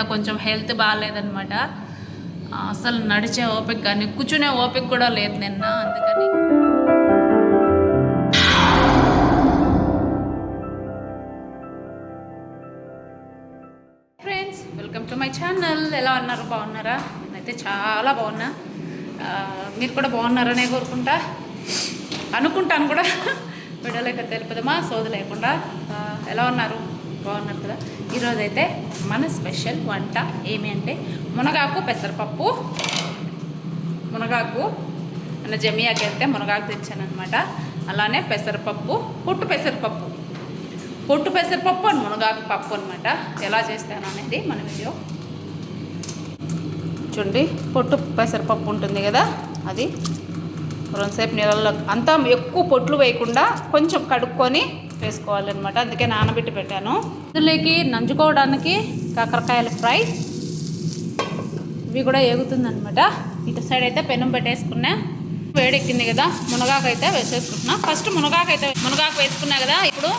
నిన్న కొంచెం హెల్త్ బాగాలేదనమాట అసలు నడిచే ఓపిక కానీ కూర్చునే ఓపిక కూడా లేదు నిన్న అందుకని. Friends welcome to my channel ఎలా ఉన్నారు? బాగున్నారా? నేనైతే చాలా బాగున్నా. మీరు కూడా బాగున్నారనే కోరుకుంటా. అనుకుంటాను కూడా. విడలేక తెలుపుదమా? సోది లేకుండా. ఎలా ఉన్నారు? బాగున్నారు కదా? ఈరోజైతే మన స్పెషల్ వంట ఏమి అంటే మునగాకు పెసరపప్పు మునగాకు మన జమియాకి వెళ్తే మునగాకు తెచ్చాను అనమాట అలానే పెసరపప్పు పుట్టు పెసరపప్పు. పొట్టు పెసరపప్పు అని మునగాకు పప్పు అనమాట ఎలా చేస్తాను అనేది మన వీడియో. చూడండి పొట్టు పెసరపప్పు ఉంటుంది కదా అది. కొంతసేపు నీళ్ళల్లో అంతా ఎక్కువ పొట్లు వేయకుండా కొంచెం కడుక్కొని వేసుకోవాలన్నమాట. అందుకే నానబెట్టి పెట్టాను. ఇందులోకి నంచుకోవడానికి కాకరకాయల ఫ్రై. ఇవి కూడా ఏగుతుందనమాట ఇటు సైడ్ అయితే పెనం పెట్టేసుకున్నా. వేడెక్కింది కదా మునగాకు అయితే వేసేసుకుంటున్నా. ఫస్ట్ మునగాకు అయితే మునగాకు వేసుకున్నా కదా ఇప్పుడు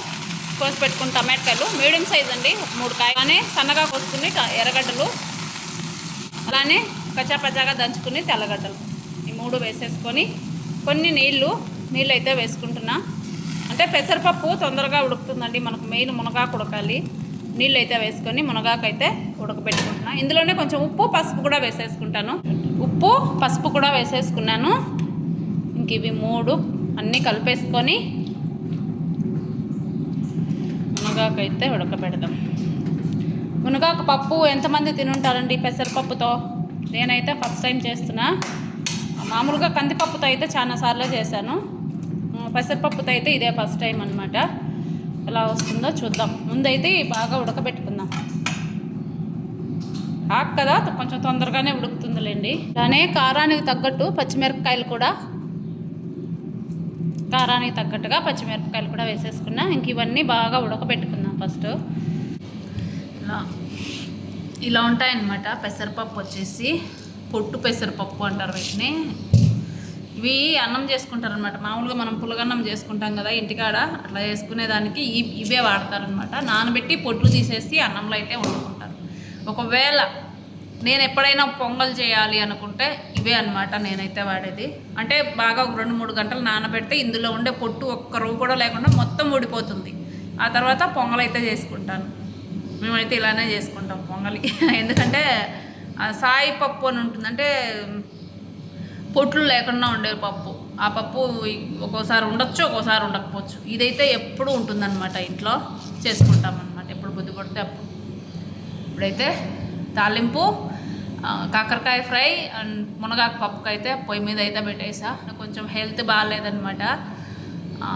కోసి పెట్టుకున్న టమాటకాయలు మీడియం సైజ్ అండి మూడు కాయ. సన్నగా కోసుకుని ఎర్రగడ్డలు. అలానే కచ్చాపచ్చాగా దంచుకుని తెల్లగడ్డలు. ఈ మూడు వేసేసుకొని కొన్ని నీళ్ళు నీళ్ళు అయితే వేసుకుంటున్నా. అంటే పెసరపప్పు తొందరగా ఉడుకుతుందండి మనకు మెయిన్ మునగాకు ఉడకాలి. నీళ్ళు అయితే వేసుకొని మునగాకు అయితే ఉడకబెట్టుకుంటున్నా. ఇందులోనే కొంచెం ఉప్పు పసుపు కూడా వేసేసుకుంటాను. ఉప్పు పసుపు కూడా వేసేసుకున్నాను. ఇంక ఇవి మూడు అన్నీ కలిపేసుకొని మునగాకు అయితే ఉడకబెడదాం. మునగాకు పప్పు ఎంతమంది తినుంటారండి పెసరపప్పుతో? నేనైతే ఫస్ట్ టైం చేస్తున్నా. మామూలుగా కందిపప్పుతో అయితే చాలా సార్లు చేశాను. పెసరపప్పుతో అయితే ఇదే ఫస్ట్ టైం అనమాట ఎలా వస్తుందో చూద్దాం. ముందైతే బాగా ఉడకబెట్టుకుందాం. ఆకు కదా కొంచెం తొందరగానే ఉడుకుతుందిలేండి. అలానే కారానికి తగ్గట్టు పచ్చిమిరపకాయలు కూడా కారానికి తగ్గట్టుగా పచ్చిమిరపకాయలు కూడా వేసేసుకున్నా. ఇంక ఇవన్నీ బాగా ఉడకబెట్టుకుందాం ఫస్ట్. ఇలా ఇలా ఉంటాయన్నమాట. పెసరపప్పు వచ్చేసి. పొట్టు పెసరపప్పు అంటారు వీటిని. ఇవి అన్నం చేసుకుంటారనమాట మామూలుగా మనం పులగన్నం చేసుకుంటాం కదా ఇంటికాడ అట్లా చేసుకునేదానికి ఈ ఇవే వాడతారనమాట నానబెట్టి పొట్లు తీసేసి అన్నంలో అయితే వండుకుంటారు. ఒకవేళ నేను ఎప్పుడైనా పొంగల్ చేయాలి అనుకుంటే ఇవే అనమాట నేనైతే వాడేది. అంటే బాగా ఒక రెండు మూడు గంటలు నానబెడితే ఇందులో ఉండే పొట్టు ఒక్క రవ్వు కూడా లేకుండా మొత్తం ఊడిపోతుంది. ఆ తర్వాత పొంగల్ అయితే చేసుకుంటాను. మేమైతే ఇలానే చేసుకుంటాం పొంగలి. ఎందుకంటే సాయి పప్పు అని ఉంటుంది. అంటే పొట్లు లేకుండా ఉండే పప్పు. ఆ పప్పు ఒక్కోసారి ఉండొచ్చు ఒక్కోసారి ఉండకపోవచ్చు. ఇదైతే ఎప్పుడు ఉంటుందన్నమాట ఇంట్లో. చేసుకుంటాం అనమాట ఎప్పుడు బుద్ధి పడితే అప్పుడు. ఇప్పుడైతే తాలింపు కాకరకాయ ఫ్రై అండ్ మునగాకు పప్పుకి అయితే పొయ్యి మీద అయితే పెట్టేసా. నాకు కొంచెం హెల్త్ బాగాలేదనమాట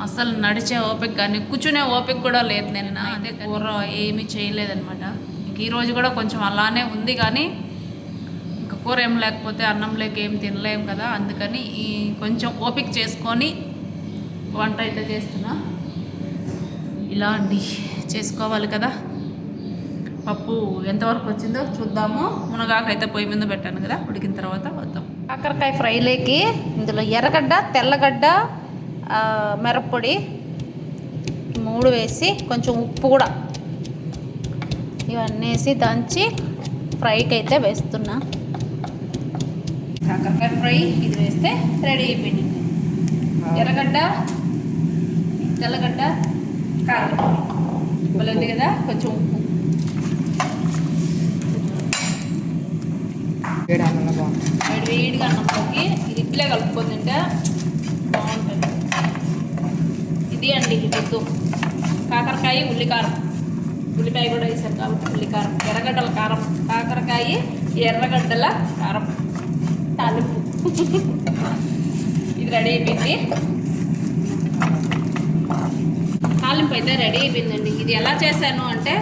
అసలు నడిచే ఓపిక కానీ కూర్చునే ఓపిక కూడా లేదు నిన్న అయితే కూర ఏమీ చేయలేదనమాట ఇంక ఈరోజు కూడా కొంచెం అలానే ఉంది కానీ కూర ఏం లేకపోతే అన్నం లేక ఏం తినలేం కదా అందుకని ఈ కొంచెం ఓపిక చేసుకొని వంట అయితే చేస్తున్నా. ఇలా అండి చేసుకోవాలి కదా. పప్పు ఎంతవరకు వచ్చిందో చూద్దాము. మునగాకు అయితే పొయ్యి మీద పెట్టాను కదా ఉడికిన తర్వాత వద్దాం. కాకరకాయ ఫ్రైలోకి ఇందులో ఎర్రగడ్డ తెల్లగడ్డ మిరప్పొడి మూడు వేసి కొంచెం ఉప్పు కూడా ఇవన్నీ వేసి దంచి ఫ్రైకి అయితే వేస్తున్నా. కాకరకాయ ఫ్రై ఇది వేస్తే రెడీ అయిపోయింది. ఎర్రగడ్డ తెల్లగడ్డ కారం. ఉంది కదా కొంచెం ఉప్పు. వేడి వేడిగా అన్నంలోకి ఇది ఇట్లే కలుపుకొని తింటే బాగుంటుంది. ఇది అండి గుర్తు కాకరకాయ ఉల్లికారం. ఉల్లిపాయ కూడా వేసారు కాబట్టి ఉల్లికారం. ఎర్రగడ్డల కారం. కాకరకాయ ఎర్రగడ్డల కారం. తాలింపు ఇది రెడీ అయిపోయింది. తాలింపు అయితే రెడీ అయిపోయిందండి. ఇది ఎలా చేశాను అంటే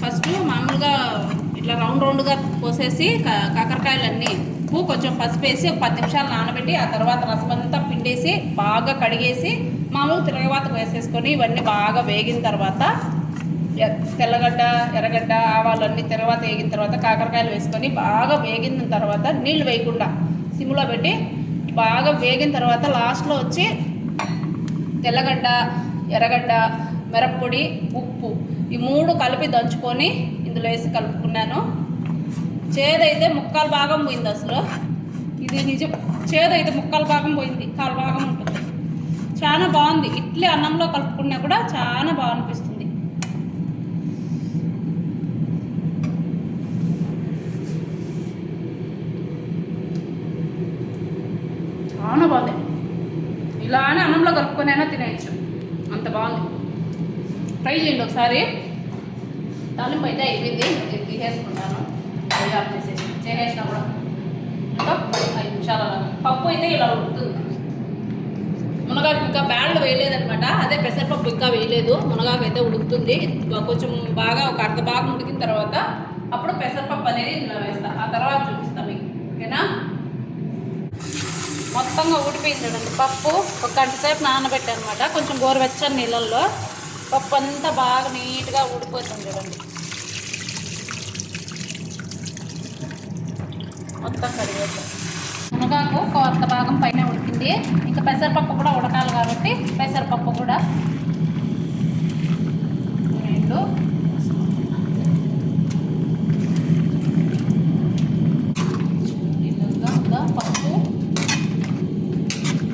ఫస్ట్ మామూలుగా ఇట్లా రౌండ్ రౌండ్గా పోసేసి కా- కాకరకాయలన్నీ ఉప్పు కొంచెం పసుపు వేసి ఒక పది నిమిషాలు నానబెట్టి ఆ తర్వాత రసం అంతా పిండేసి బాగా కడిగేసి మామూలు తిరగవాత వేసేసుకొని ఇవన్నీ బాగా వేగిన తర్వాత తెల్లగడ్డ ఎర్రగడ్డ ఆవాలన్నీ తర్వాత వేగిన తర్వాత కాకరకాయలు వేసుకొని బాగా వేగిన తర్వాత నీళ్ళు వేయకుండా సిమ్లో పెట్టి బాగా వేగిన తర్వాత లాస్ట్లో వచ్చి తెల్లగడ్డ ఎర్రగడ్డ మిరప్పొడి ఉప్పు ఈ మూడు కలిపి దంచుకొని ఇందులో వేసి కలుపుకున్నాను. చేదైతే ముక్కాలు భాగం పోయింది అసలు. ఇది నిజం చేదైతే ముక్కాలు భాగం పోయింది కాలు భాగం ఉంటుంది. చాలా బాగుంది. ఇడ్లీ అన్నంలో కలుపుకున్నా కూడా చాలా బాగా అనిపిస్తుంది చాలా బాగుంది ఇలానే అన్నంలో కలుపుకొనైనా తినేయచ్చు. అంత బాగుంది. ట్రై చేయండి ఒకసారి. తాలింపు అయితే అయిపోయింది. నేను తీసేసుకుంటాను. ఆఫ్ చేసేసి చేసేసినా కూడా. ఇంకా ఐదు నిమిషాలు అలా. పప్పు అయితే ఇలా ఉడుకుతుంది మునగాకు ఇంకా బ్యాళ్ళు వేయలేదనమాట అదే పెసరపప్పు ఇంకా వేయలేదు. మునగాకు అయితే ఉడుకుతుంది. కొంచెం బాగా ఒక అర్ధ భాగం ఉడికిన తర్వాత అప్పుడు పెసరపప్పు అనేది ఇందులో వేస్తా. ఆ తర్వాత చూపిస్తాం మీకు. ఓకేనా? మొత్తంగా ఊడిపోయింది చూడండి. పప్పు ఒక గంట సేపు నానబెట్టాను అనమాట కొంచెం గోరువెచ్చని నీళ్ళల్లో పప్పు అంతా బాగా నీట్గా ఊడిపోతుంది చూడండి. మొత్తం కడిగేద్దాం మునగాకు కొంత భాగం పైన ఉడికింది. ఇంకా పెసరపప్పు కూడా ఉడకాలి కాబట్టి పెసరపప్పు కూడా రెండు ఇలాగా ఉందా పప్పు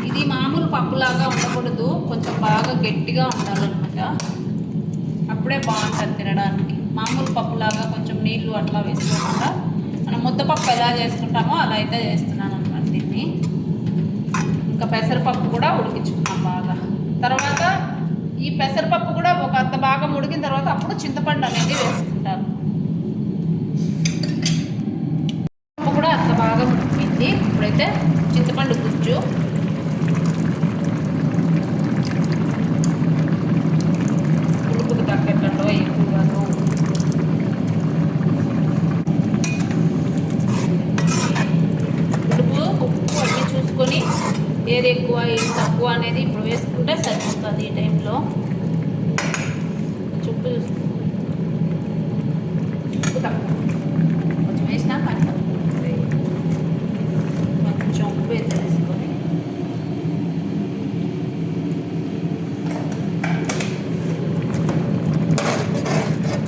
ఇది మామూలు పప్పులాగా ఉండకూడదు కొంచెం బాగా గట్టిగా ఉండాలన్నమాట. అప్పుడే బాగుంటుంది తినడానికి. మామూలు పప్పులాగా కొంచెం నీళ్ళు అట్లా వేసుకోకుండా మనం ముద్దపప్పు ఎలా చేసుకుంటామో అలా అయితే చేస్తున్నాను అనమాట దీన్ని. ఇంకా పెసరపప్పు కూడా ఉడికించుకున్నాం బాగా. తర్వాత ఈ పెసరపప్పు కూడా ఒక అంత బాగా ఉడికిన తర్వాత అప్పుడు చింతపండు అనేది వేసుకుంటాను పప్పు కూడా అంత బాగా ఉడికింది. ఇప్పుడైతే చింతపండు గుజ్జు ఉడుకుడు తగ్గట్లో ఎక్కువగాను ఉడుపు ఉప్పు అన్నీ చూసుకొని ఏది ఎక్కువ ఏది తక్కువ అనేది ఇప్పుడు వేసుకుంటే సరిపోతుంది ఈ టైంలో. చుట్టూ ఉప్పు కొంచెం వేసినా పని కొంచెం ఉప్పు అయితే వేసుకొని.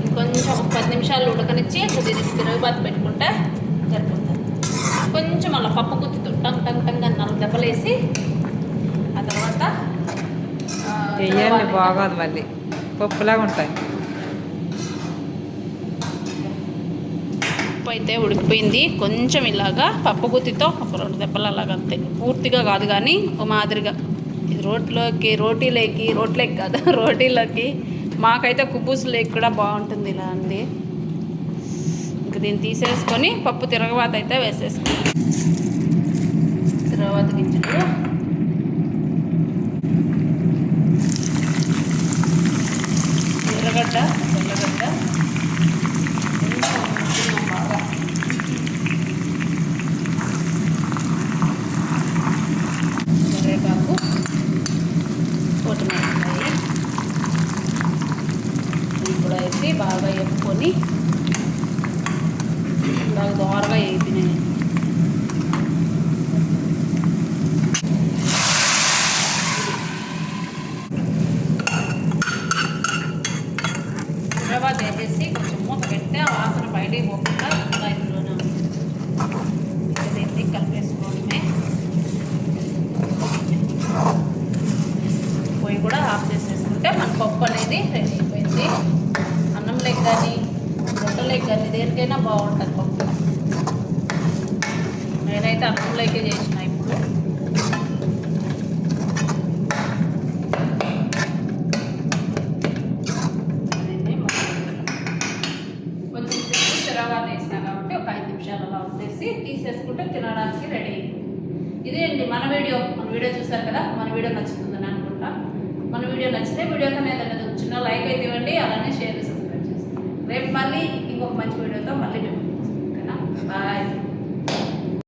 ఇంకొంచెం ఒక పది నిమిషాలు ఉడకనిచ్చి కొద్దిగా తిరుగుబాటు పెట్టుకుంటే సరిపోతుంది. కొంచెం అలా పప్పు గుత్తుతూ టంగ్ టంగ్ టంగ్ అని నాలుగు దెబ్బలేసి తర్వాత వెయ్యండి తర్వాత బాగోదు మళ్ళీ. పప్పులాగా ఉంటాయి. పప్పు అయితే ఉడికిపోయింది. కొంచెం ఇలాగా పప్పు గుత్తితో ఒక రెండు దెబ్బలు అలాగ అంతే. పూర్తిగా కాదు కానీ ఒక మాదిరిగా. ఇది రోట్లోకి రోటీలోకి రోట్లోకి కాదు రోటీలోకి. మాకైతే కుబ్బూసులోకి కూడా బాగుంటుంది ఇలా అండి. ఇంక దీన్ని తీసేసుకొని పప్పు తిరగబాత అయితే వేసేసుకుంటాం తిరగబాత గింజలు ఎర్రగడ్డ తెల్లగడ్డ కొంచెం బాగా కరివేపాకు కొత్తిమీర ఇవి కూడా వేసి బాగా వేపుకొని బాగా దోరగా వేపినాయి తర్వాత వేసేసి కొంచెం మూత పెడితే వాసన బయటికి పోకుండా ఇంకా ఇందులోనే దీన్ని కలిపేసుకోవడమే. పొయ్యి కూడా ఆఫ్ చేసేసుకుంటే మన పప్పు అనేది రెడీ అయిపోయింది. అన్నం లెగ్ కానీ రొట్టె కానీ దేనికైనా బాగుంటుంది పప్పు నేనైతే అన్నం చేసిన ఇప్పుడు. కొంచెం సేపు వేసిన కాబట్టి ఒక ఐదు నిమిషాలు అలా వదిలేసి తీసేసుకుంటే తినడానికి రెడీ. ఇదే అండి మన వీడియో. మన వీడియో చూసారు కదా? మన వీడియో నచ్చుతుందని అనుకుంటా. మన వీడియో నచ్చితే వీడియో కన్నా ఏదైనా చిన్న లైక్ అయితే ఇవ్వండి. అలానే షేర్ చేస్తాను రేపు మళ్ళీ ఇంకొక మంచి వీడియోతో మళ్ళీ మేము ఓకేనా? బాయ్.